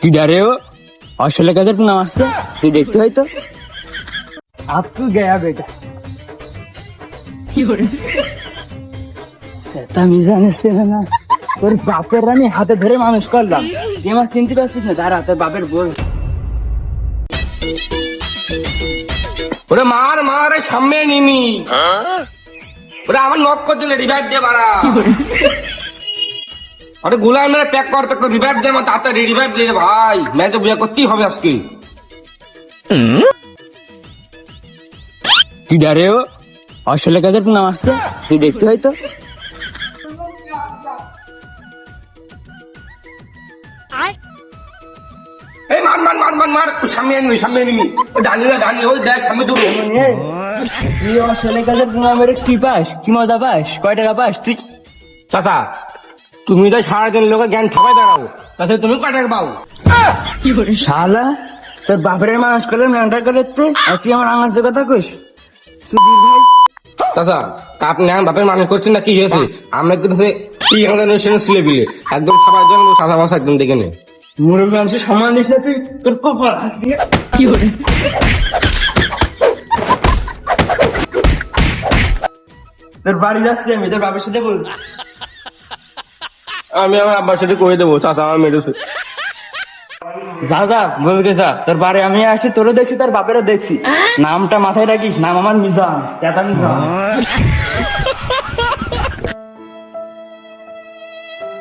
কি ডারে ও? অশোলে কাজের নাম আসছে সে দেখতে হয়তো আপু গয়া বেটা। সেটা মিজানে সে না। তোর বাপের আমি হাতে ধরে মানুষ করলাম। যে মাস চিনতে পারছিস না তার হাতে বাপের বই ওরে মার মার সামনে নিমি। ওরে আমার নক করে দিলে রিভাইভ দিয়ে বাড়া। আরে গুলাম মেরে প্যাক কর প্যাক কর রিভাইভ দিয়ে আমার তাড়াতাড়ি রিভাইভ দিয়ে ভাই। ম্যাচ বিয়ে করতেই হবে আজকে। কি ডারে ও? অশোলে কাজের নাম আসছে? সে দেখতে হয়তো এই মার মার মার মার মার সামনে নিমি সামনে নিমি ও ডানি না ডানি ওই দেখ সামনে দৌড়ো তুই অশোলে কাজের নামের কি পাস? কি মজা পাস? কয় টাকা পাস? তুই চাচা তুমি তো সারাদিন লোকের জ্ঞান ঠকাই বেড়াও। তাছাড়া তুমি কয় টাকা পাও শালা তোর বাপের মানুষ করলে নানটা করে তুই আর তুই আমার আঙাজ কথা কইস সুধীর ভাই। চাচা আপনি বাপের মানুষ করছেন না কি হয়েছে? আমরা কিন্তু কি ছেলে বিলে। একদম চাচা বাসা একদম দেখে নে। মুরব্বী মানুষের সম্মান দিস না তুই তোর কপাল আজকে তোর বাড়ি যাচ্ছি আমি তোর বাবার সাথে বল আমি আমার আব্বার সাথে করে দেবো চাচা আমার মেরেছে। যা যা বলকে যা তোর বাড়ি আমি আসি তোরও দেখছি তোর বাপেরও দেখছি। নামটা মাথায় রাখিস নাম আমার মিজান চাতা মিজান।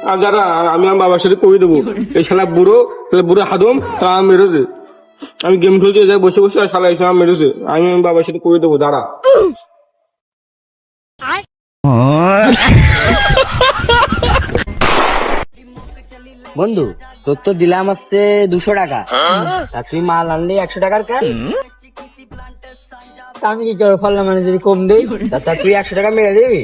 আর যারা আমি আমার বাবার সাথে করে দেবো এই শালা বুড়ো শালা বুড়ো হাদম তারা আমার মেরেছে। আমি গেম খেলতে যাই বসে বসে আর শালা এসে আমার মেরেছে। আমি আমার বাবার সাথে করে দেবো দাঁড়া। বন্ধু তোর তো দিলাম হচ্ছে দুশো টাকা। তা তুই মাল আনলি একশো টাকার কেন আমি কি করে ফেললাম মানে যদি কম দেই? তা তুই একশো টাকা মেরে দিবি?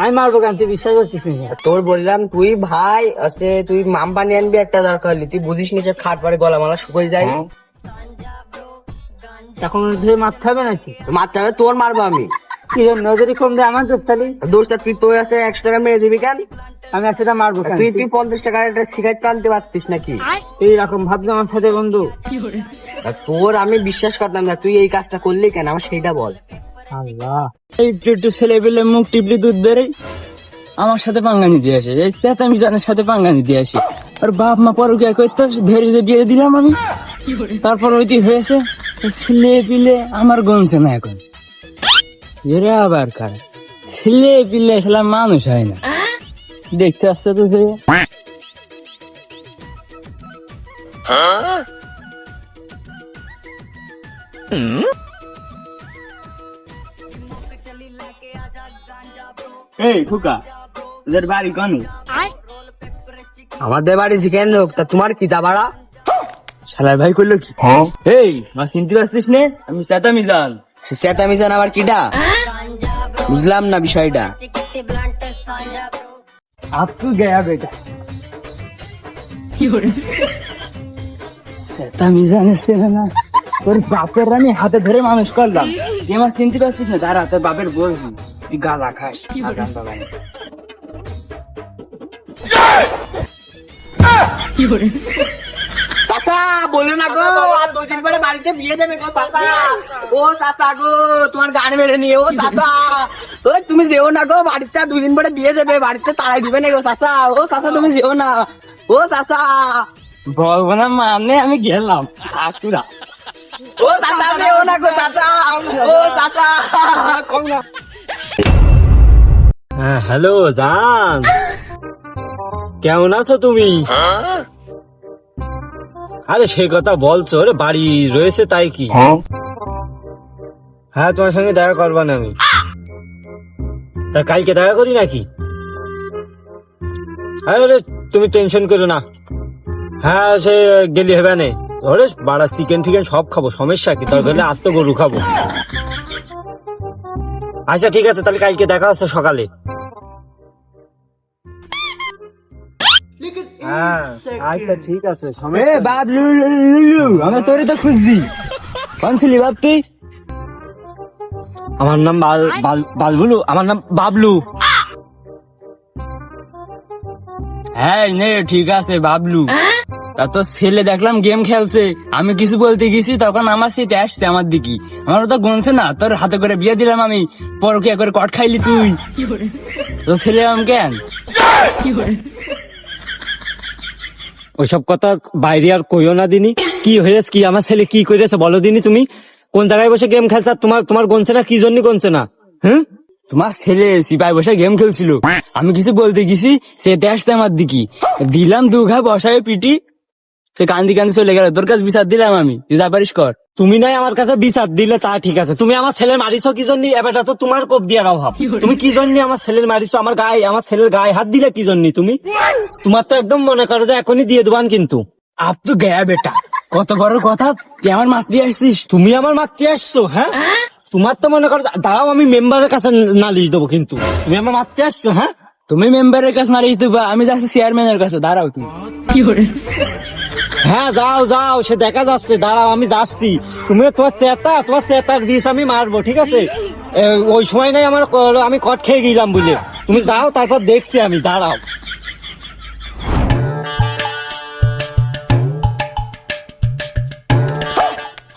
আমি মারবো কেন? তুই বিশ্বাস করছিস না তোর বললাম তুই ভাই আছে তুই মাম্পা নিয়ে আনবি একটা দরকার হলে। তুই বুঝিস নি যে খাট পারে গলা মালা শুকিয়ে যায়। এখন ধরে মারতে হবে নাকি? মারতে হবে তোর মারবো আমি। কি জন্য যদি কম দেয় আমার দোষ তাহলে? দোষটা তুই তোর আছে একশো টাকা মেরে দিবি কেন? আমি একসাথে মারবো তুই তুই পঞ্চাশ টাকার একটা সিগারেট তো আনতে পারতিস নাকি? এইরকম ভাবছ আমার সাথে বন্ধু? তোর আমি বিশ্বাস করতাম না তুই এই কাজটা করলি কেন? আমার সেইটা বল। আল্লাহ। এই একটু একটু ছেলে পেলে মুখ টিপলি দুধ বেড়ে আমার সাথে পাঙ্গা নিতে আসে এই চেতামি জানের সাথে পাঙ্গা নিতে আসি। আর বাপ মা পরকিয়া করতে ধরে যে বিয়ে দিলাম আমি। তারপর ওইটি হয়েছে ছেলে পিলে আমার গনছে না এখন। এরা আবার কার? ছেলে পিলে আসলে মানুষ হয় না। দেখতে আসছে তো সে এই ফুকা তোদের বাড়ি কনে? আমাদের বাড়ি চিকেন লোক তা তোমার কি ভাড়া শালার ভাই করল কি? এই মা চিনতে পারছিস নে? আমি চেতামি জান সেটা মিশন আবার কিটা বুঝলাম না বিষয়টা। আপকো গয়া বেটা সেটা না তোর বাপের রানি হাতে ধরে মানুষ করলাম। যে মাস চিনতে পারছিস না দাঁড়া তোর বাপের বলছি তুই গালা খাস কি করে চাচা বলে না গো। আর দুদিন পরে বাড়িতে বিয়ে দেবে গো চাচা ও চাচা গো তোমার গান মেরে নিয়ে ও ও তুমি যেও না গো বাড়িতে আর দুদিন পরে বিয়ে দেবে বাড়িতে তাড়াই দিবে না গো চাচা ও চাচা তুমি যেও না। ও চাচা বলব না মানে আমি গেলাম ঠাকুরা ও চাচা যেও না গো চাচা ও চাচা কম না হ্যাঁ হ্যালো জান। কেমন আছো তুমি? আরে সে কথা বলছো রে বাড়ি রয়েছে তাই কি? হ্যাঁ। তোমার সঙ্গে দেখা করবা না আমি। তা কালকে দেখা করি নাকি? আরে তুমি টেনশন করো না। হ্যাঁ সে গেলি হবে না। ওরে বাড়া চিকেন ফিকেন সব খাব সমস্যা কি? দরকার হলে আস্ত গরু খাব। আচ্ছা ঠিক আছে তাহলে কালকে দেখা হচ্ছে সকালে। আচ্ছা ঠিক আছে এ। বাপ লু লু লু লু আমি তোরই তো খুঁজছি। কোন ছিলি বাপ তুই? আমার নাম বাল বাল বালগুলু আমার নাম বাবলু। হ্যাঁ নে ঠিক আছে বাবলু। তা তো ছেলে দেখলাম গেম খেলছে। আমি কিছু বলতে গেছি তখন আমার সিটে আসছে আমার দিকে। আমার তো গুনছে না তোর হাতে করে বিয়ে দিলাম আমি। পরকিয়া করে কট খাইলি তুই। তো ছেলে আমি কেন? ওইসব কথা বাইরে আর কইও না দিনি। কি হয়েছে, কি আমার ছেলে কি করেছে বলো দিনি তুমি। কোন জায়গায় বসে গেম খেলছা তোমার তোমার গনছে না, কি জন্য গনছে না? হ্যাঁ? তোমার ছেলে সিপাই বসে গেম খেলছিল। আমি কিছু বলতে গেছি, সে দেশ আমার দিকে। দিলাম দুঘা বসায় পিটি। সে কান্দি কান্দি চলে গেল। তোর কাছে বিচার দিলাম আমি। তুই যা পারিস কর। তুমি নাই আমার কাছে বিচার দিলে তা ঠিক আছে। তুমি আমার ছেলের মারিছো কি জন্য? এবারটা তো তোমার কোপ দিয়ার অভাব। তুমি কি জন্য আমার ছেলের মারিছো? আমার গায়ে আমার ছেলের গায়ে হাত দিলে কি জন্য তুমি? তোমার তো একদম মনে করো যে এখনই দিয়ে দেবান কিন্তু। আপ তো গয়া বেটা। কত বড় কথা তুই আমার মাতৃ আসছিস। তুমি আমার মাতৃ আসছো হ্যাঁ? তোমার তো মনে করো দাঁড়াও আমি মেম্বারের কাছে নালিশ দেবো কিন্তু। তুমি আমার মাতৃ আসছো হ্যাঁ? তুমি মেম্বারের কাছে নালিশ দিবা আমি যাচ্ছি চেয়ারম্যানের কাছে। দাঁড়াও তুমি। হ্যাঁ যাও যাও সে দেখা যাচ্ছে দাঁড়াও আমি যাচ্ছি। তুমি তোমার চেতা তোমার চেতার বিষ আমি মারবো ঠিক আছে? ওই সময় নাই আমার আমি কট খেয়ে গেলাম বুঝলে। তুমি যাও তারপর দেখছি আমি দাঁড়াও।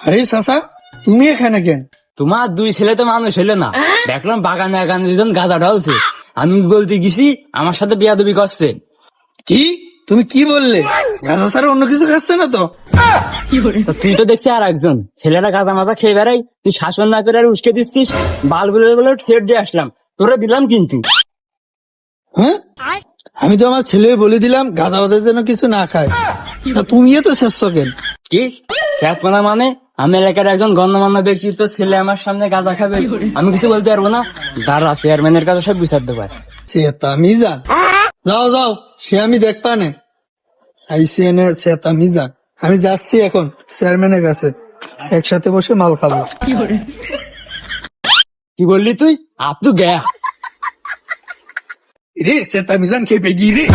আরে চাচা তুমি এখানে কেন? তোমার দুই ছেলে তো মানুষ হলে না। দেখলাম বাগানে এখানে দুজন গাঁজা ঢালছে। আমি বলতে গেছি আমার সাথে বিয়াদবি করছে। কি? তুমি কি বললে? গাঁদা ছাড়া অন্য কিছু খাচ্ছে না তো? তুই তো দেখছি আর একজন। ছেলেরা গাঁদা মাথা খেয়ে বেড়াই তুই শাসন না করে আর উস্কে দিচ্ছিস বাল বলে বলে সেট দিয়ে আসলাম। তোরা দিলাম কিন্তু। হ্যাঁ? আমি তো আমার ছেলে বলে দিলাম গাঁদা বাদের যেন কিছু না খায়। তা তুমিও তো শেষ কেন? কি? চ্যাপনা মানে? আমি এলাকার একজন গণ্যমান্য ব্যক্তি তো ছেলে আমার সামনে গাঁজা খাবে। আমি কিছু বলতে পারব না? দাঁড়া চেয়ারম্যানের কাছে সব বিচার দেবো তা মিজান যাও যাও সে আমি দেখবা নে। আইসিএনে সে তা মিজান আমি যাচ্ছি এখন চেয়ারম্যানের কাছে। একসাথে বসে মাল খাব। কি বললি তুই? আপ তো গয়া। রে সে তামিজান খেপে গিয়ে রে।